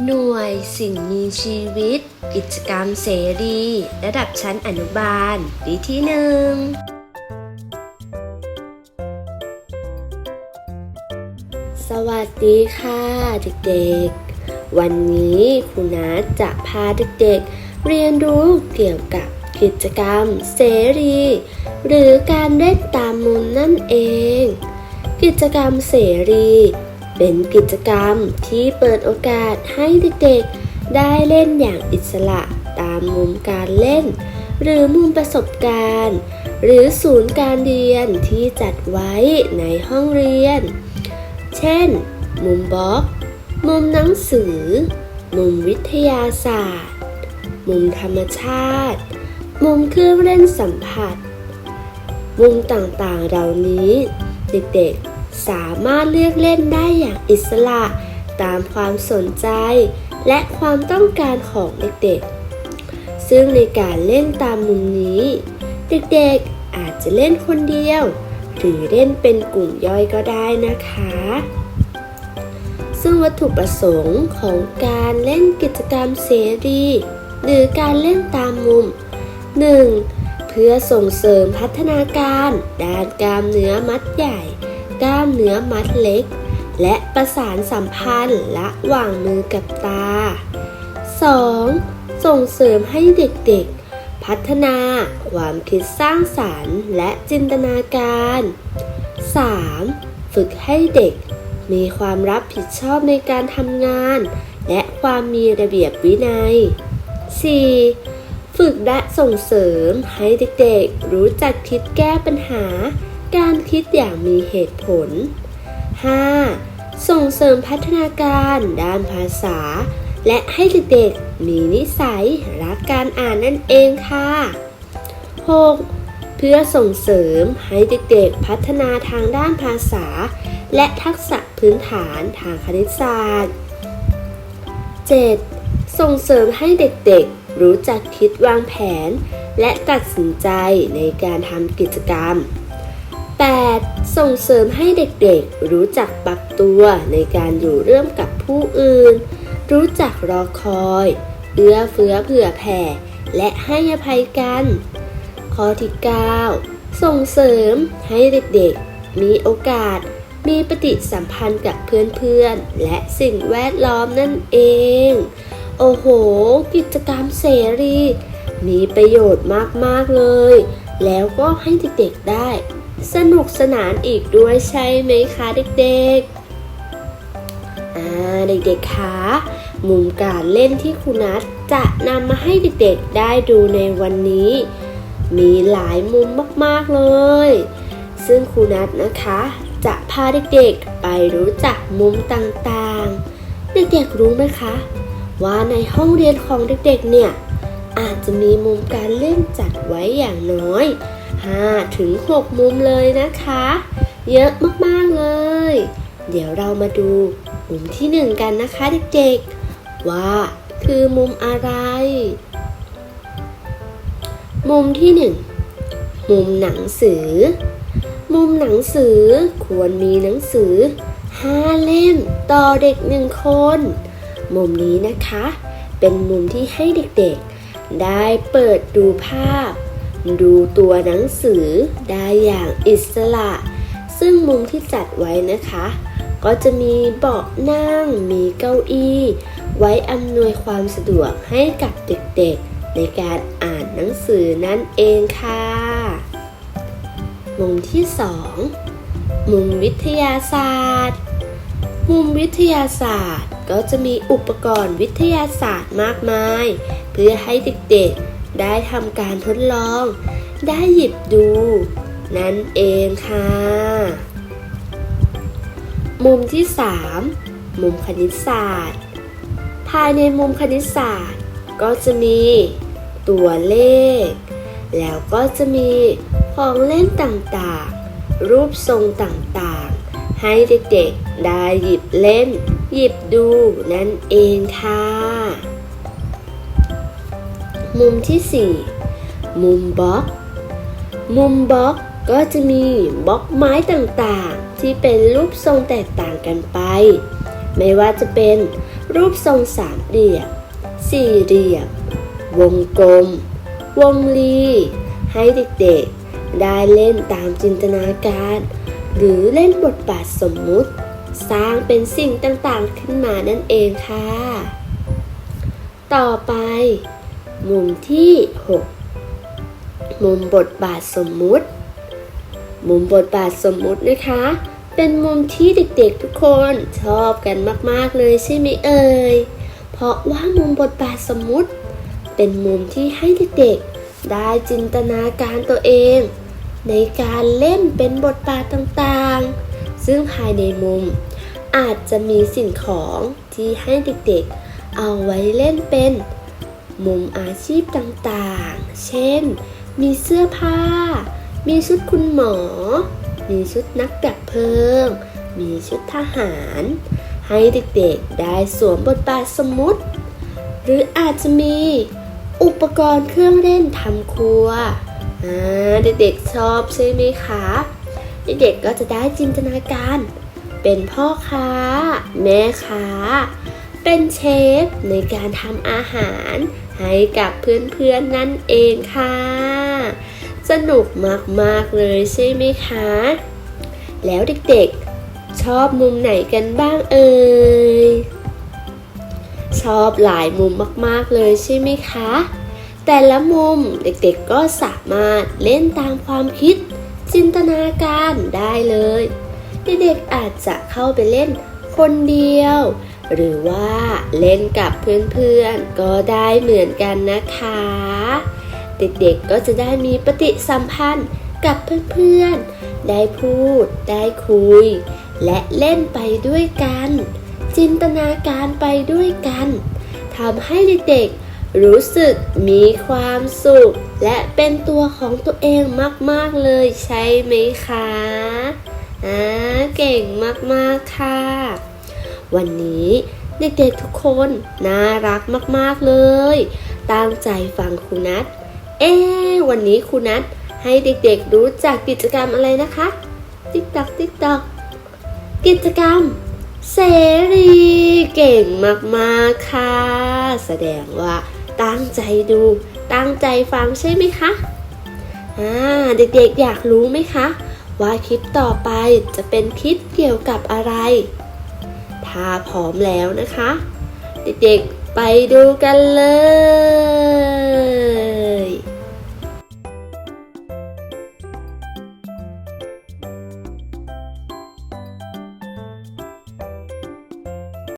หน่วยสิ่งมีชีวิต กิจกรรมเสรี ระดับชั้นอนุบาล ปีที่หนึ่งสวัสดีค่ะ เด็กๆ วันนี้ครูนัทจะพาเด็กๆ เรียนรู้เกี่ยวกับกิจกรรมเสรี หรือการเล่นตามมุมนั่นเอง กิจกรรมเสรี เป็นกิจกรรมที่เปิดโอกาสให้เด็กๆ ได้เล่นอย่างอิสระตามมุมการเล่น หรือมุมประสบการณ์ หรือศูนย์การเรียนที่จัดไว้ในห้องเรียน เช่น มุมบล็อก มุมหนังสือ มุมวิทยาศาสตร์ มุมธรรมชาติ มุมเครื่องเล่นสัมผัส มุมต่างๆเหล่านี้ เด็กๆ สามารถเลือกเล่นได้อย่างอิสระตามความสนใจ และความต้องการของเด็กๆ ซึ่งในการเล่นตามมุมนี้ เด็กๆอาจจะเล่นคนเดียว หรือเล่นเป็นกลุ่มย่อยก็ได้นะคะ ซึ่งวัตถุประสงค์ของการเล่นกิจกรรมเสรี หรือการเล่นตามมุม 1. เพื่อส่งเสริมพัฒนาการ ด้านกล้ามเนื้อมัดใหญ่ กล้ามเนื้อมัดเล็ก และประสานสัมพันธ์ระหว่างมือกับตา 2. ส่งเสริมให้เด็กๆ พัฒนาความคิดสร้างสารรค์และจินตนาการ 3. ฝึกให้เด็กมีความรับผิดชอบในการทำงาน และความมีระเบียบวินัย 4. ฝึกและส่งเสริมให้เด็กๆ รู้จักคิดแก้ปัญหา การคิดอย่างมีเหตุผล 5. ส่งเสริมพัฒนาการด้านภาษา และให้เด็กๆมีนิสัยรักการอ่านนั่นเองค่ะ 6. เพื่อส่งเสริมให้เด็กๆพัฒนาทางด้านภาษา และทักษะพื้นฐานทางคณิตศาสตร์ 7. ส่งเสริมให้เด็กๆ รู้จักคิดวางแผน และตัดสินใจในการทำกิจกรรม 8. ส่งเสริมให้เด็กๆ รู้จักปรับตัวในการอยู่เร่มกับผู้อื่น รู้จักรอคอย เอื้อเฟื้อเผื่อแผ่ และให้อภัยกัน ข้อที่ 9 ส่งเสริมให้เด็กๆ มีโอกาส มีปฏิสัมพันธ์กับเพื่อนๆ และสิ่งแวดล้อมนั่นเอง โอ้โห กิจกรรมเสรี มีประโยชน์มากๆเลย แล้วก็ให้เด็กๆได้ สนุกสนานอีกด้วยใช่ไหมคะเด็กๆอ่าเด็กๆคะมุมการเล่นที่ครูนัทจะนำมาให้เด็กๆได้ดูในวันนี้ มีหลายมุมมากๆเลย ซึ่งครูนัทนะคะ จะพาเด็กๆไปรู้จักมุมต่างๆ เด็กๆรู้ไหมคะ ว่าในห้องเรียนของเด็กๆเนี่ยอาจจะมีมุมการเล่นจัดไว้อย่างน้อย 5 ถึง 6 มุมเลยนะคะ เยอะมากๆเลย เดี๋ยวเรามาดูมุมที่ 1 กันนะคะเด็กๆ ว่าคือมุมอะไร มุมที่ 1 มุมหนังสือ มุมหนังสือควรมีหนังสือ 5 เล่มต่อเด็กหนึ่งคน มุมนี้นะคะ เป็นมุมที่ให้เด็กๆ ได้เปิดดูภาพ ดูตัวหนังสือได้อย่างอิสระ ซึ่งมุมที่จัดไว้นะคะ ก็จะมีเบาะนั่ง มีเก้าอี้ ไว้อำนวยความสะดวกให้กับเด็กๆ ในการอ่านหนังสือนั่นเองค่ะ มุมที่ 2 มุมวิทยาศาสตร์ มุมวิทยาศาสตร์ก็จะมีอุปกรณ์วิทยาศาสตร์มากมาย เพื่อให้เด็กๆ ได้ทำการทดลอง ได้หยิบดู นั่นเองค่ะ มุมที่ 3 มุมคณิตศาสตร์ ภายในมุมคณิตศาสตร์ ก็จะมีตัวเลข แล้วก็จะมีของเล่นต่างๆ รูปทรงต่างๆ ให้เด็กๆ ได้หยิบเล่น หยิบดูนั่นเองค่ะ มุมที่ 4 มุมบล็อก มุมบล็อกก็จะมีบล็อกไม้ต่างๆ ที่เป็นรูปทรงแตกต่างกันไป ไม่ว่าจะเป็นรูปทรงสามเหลี่ยม สี่เหลี่ยม วงกลม วงรี ให้เด็กๆ ได้เล่นตามจินตนาการ หรือเล่นบทบาทสมมุติ สร้างเป็นสิ่งต่างๆ ขึ้นมานั่นเองค่ะ ต่อไป มุมที่ 6 มุมบทบาทสมมุติ มุมบทบาทสมมุตินะคะ เป็นมุมที่เด็กๆทุกคนชอบกันมากๆเลยใช่ไหมเอ่ย เพราะว่ามุมบทบาทสมมุติ เป็นมุมที่ให้เด็กๆได้จินตนาการตัวเอง ในการเล่นเป็นบทบาทต่างๆ ซึ่งภายในมุมอาจจะมีสิ่งของที่ให้เด็กๆ เอาไว้เล่นเป็น มุมอาชีพต่างๆ เช่น มีเสื้อผ้า มีชุดคุณหมอ มีชุดนักดับเพลิง มีชุดทหาร ให้เด็กๆได้สวมบทบาทสมมุติ หรืออาจจะมีอุปกรณ์เครื่องเล่นทำครัวเด็กๆชอบใช่ไหมคะ เด็กๆก็จะได้จินตนาการ เป็นพ่อค้า แม่ค้า เป็นเชฟในการทำอาหารให้กับเพื่อนๆนั่นเองค่ะ สนุกมากๆเลยใช่ไหมคะ แล้วเด็กๆ ชอบมุมไหนกันบ้างเอ่ย ชอบหลายมุมมากๆเลยใช่ไหมคะ แต่ละมุมเด็กๆก็สามารถเล่นตามความคิดจินตนาการได้เลย เด็กๆอาจจะเข้าไปเล่นคนเดียว หรือว่าเล่นกับเพื่อนๆ ก็ได้เหมือนกันนะคะ เด็กๆก็จะได้มีปฏิสัมพันธ์กับเพื่อนๆ ได้พูด ได้คุย และเล่นไปด้วยกัน จินตนาการไปด้วยกันทำให้เด็กๆรู้สึกมีความสุข และเป็นตัวของตัวเองมากๆเลยใช่ไหมคะ อ่า เก่งมากๆค่ะ วันนี้เด็กๆทุกคนน่ารักมากๆเลย ตั้งใจฟังครูนัท เอ๊วันนี้ครูนัทให้เด็กๆรู้จักกิจกรรมอะไรนะคะ ติ๊กตอกติ๊กตอกกิจกรรม เสรีเก่งมากๆค่ะ แสดงว่าตั้งใจดู ตั้งใจฟังใช่ไหมคะ อ่า เด็กๆอยากรู้ไหมคะ ว่าคลิปต่อไปจะเป็นคลิปเกี่ยวกับอะไร ถ้าพร้อมแล้วนะคะ เด็กๆไปดูกันเลย